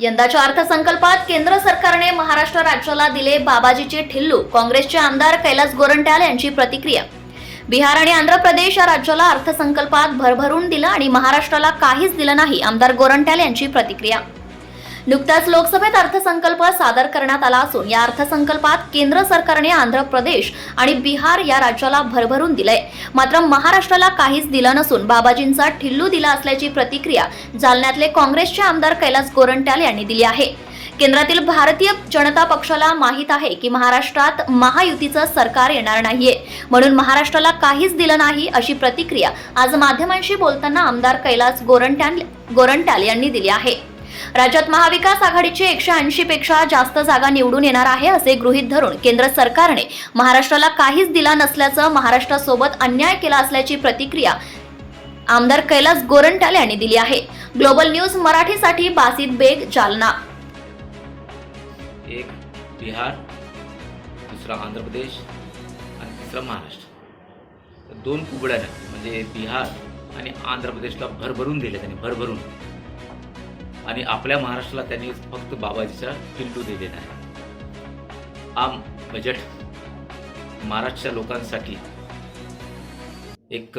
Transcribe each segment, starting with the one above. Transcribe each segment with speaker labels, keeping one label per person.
Speaker 1: यंदाच्या अर्थसंकल्पात केंद्र सरकारने महाराष्ट्र राज्याला दिले बाबाजीचे ठिल्लू. काँग्रेसचे आमदार कैलास गोरंट्याल यांची प्रतिक्रिया. बिहार आणि आंध्र प्रदेश या राज्याला अर्थसंकल्पात भरभरून दिलं आणि महाराष्ट्राला काहीच दिलं नाही आमदार गोरंट्याल यांची प्रतिक्रिया. नुकत्याच लोकसभेत अर्थसंकल्प सादर करण्यात आला असून या अर्थसंकल्पात केंद्र सरकारने आंध्र प्रदेश आणि बिहार या राज्याला भरभरून दिलंय. मात्र महाराष्ट्राला काहीच दिलं नसून बाबाजींचा ठिल्लू दिला असल्याची प्रतिक्रिया जालन्यातले काँग्रेसचे आमदार कैलास गोरंट्याल यांनी दिली आहे. केंद्रातील भारतीय जनता पक्षाला माहीत आहे की महाराष्ट्रात महायुतीचं सरकार येणार नाहीये. म्हणून महाराष्ट्राला काहीच दिलं नाही अशी प्रतिक्रिया आज माध्यमांशी बोलताना आमदार कैलास गोरंट्याल गोरंट्याल यांनी दिली आहे. राज्यात महाविकास आघाडीची एकशे ऐंशी पेक्षा जास्त जागा निवडून येणार आहे असे गृहीत धरून केंद्र सरकारने महाराष्ट्राला काहीच दिला नसल्याचं महाराष्ट्रासोबत अन्याय केला असल्याची प्रतिक्रिया आमदार कैलास गोरंटाल यांनी दिली आहे. ग्लोबल न्यूज मराठीसाठी बासित बेग जालना.
Speaker 2: एक बिहार. दुसरा आंध्र प्रदेश आणि तिसरा महाराष्ट्र. दोन कुबड्यानं म्हणजे बिहार आणि आंध्र प्रदेशला भरभरून दिले त्यांनी भरभरून. आणि आपल्या महाराष्ट्राला त्यांनी फक्त बाबाजीचा पिल्लू दिलेला आहे. आम बजेट महाराष्ट्राच्या लोकांसाठी एक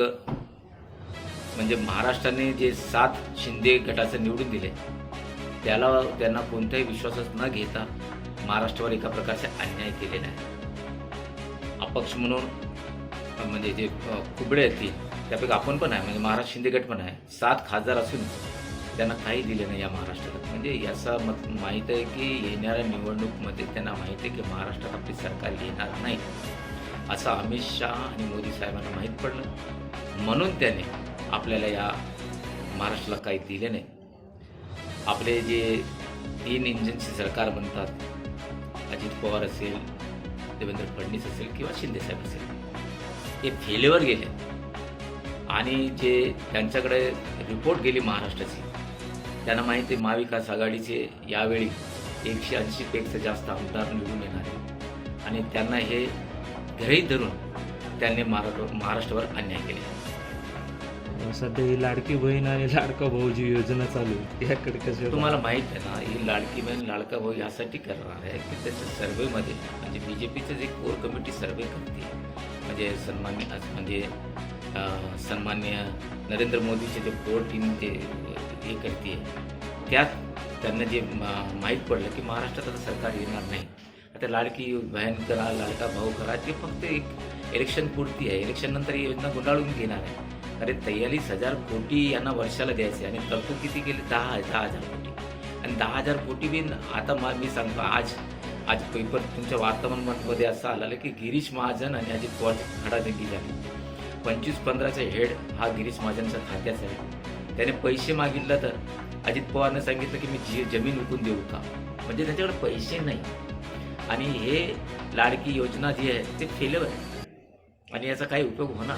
Speaker 2: म्हणजे महाराष्ट्राने जे सात शिंदे गटाचं निवडून दिले त्याला त्यांना कोणताही विश्वासच न घेता महाराष्ट्रावर एका प्रकारचे अन्याय केलेला आहे. अपक्ष म्हणून म्हणजे जे कुबडे आहेत ती त्यापैकी आपण पण आहे म्हणजे महाराष्ट्र शिंदे गट पण आहे. सात खासदार असून त्यांना काही दिले नाही या महाराष्ट्रात. म्हणजे याचा मत माहीत आहे की येणाऱ्या निवडणूकमध्ये त्यांना माहीत आहे की महाराष्ट्रात आपली सरकार येणार नाही. असं अमित शहा आणि मोदी साहेबांना माहीत पडलं. म्हणून त्याने आपल्याला या महाराष्ट्राला काही दिले नाही. आपले जे तीन इंजिनचे सरकार बनतात अजित पवार असेल देवेंद्र फडणवीस असेल किंवा शिंदेसाहेब असेल हे फेलेवर गेले. आणि जे त्यांच्याकडे रिपोर्ट गेली महाराष्ट्राची त्यांना माहिती आहे महाविकास आघाडीचे यावेळी एकशे ऐंशीपेक्षा जास्त आमदार निवडून येणार आहे आणि त्यांना हे गृहीत धरून त्यांनी महाराष्ट्र महाराष्ट्रावर अन्याय केले.
Speaker 3: सध्या ही लाडकी बहीण आणि लाडका भाऊ जी योजना चालू आहे. याकडे कसं
Speaker 2: तुम्हाला माहीत आहे ना ही लाडकी बहीण लाडका भाऊ यासाठी करणार आहे की त्याच्या सर्वेमध्ये म्हणजे बी जे पीचं जे कोर कमिटी सर्वे करते म्हणजे सन्मान्य म्हणजे सन्मान्य नरेंद्र मोदीचे जे कोर टीम जे हे करते त्यात त्यांना जे मा- माहीत पडलं की महाराष्ट्रात आता सरकार येणार नाही. आता लाडकी बहन करा लाडका भाऊ करा ते फक्त एक इलेक्शन पुरती आहे. इलेक्शन नंतर ही योजना गुंडाळून घेणार आहे. अरे तेयालीस हजार कोटी यांना वर्षाला द्यायचे आणि तरतूद किती केली? दहा दहा हजार कोटी. आणि दहा हजार कोटी बी आता मा मी सांगतो आज आज पेपर तुमच्या वर्तमानपत्रामध्ये असं आलेलं की गिरीश महाजन आणि अजित पवारची खडाजंगी झाली. पंचवीस पंधराचा हेड हा गिरीश महाजनचा खात्याचा आहे. त्याने पैसे मागितलं तर अजित पवारने सांगितलं की मी जी जमीन विकून देऊ का? म्हणजे त्याच्याकडे पैसे नाही. आणि हे लाडकी योजना जी आहे ते फेलवर आहे. आणि याचा काही उपयोग होणार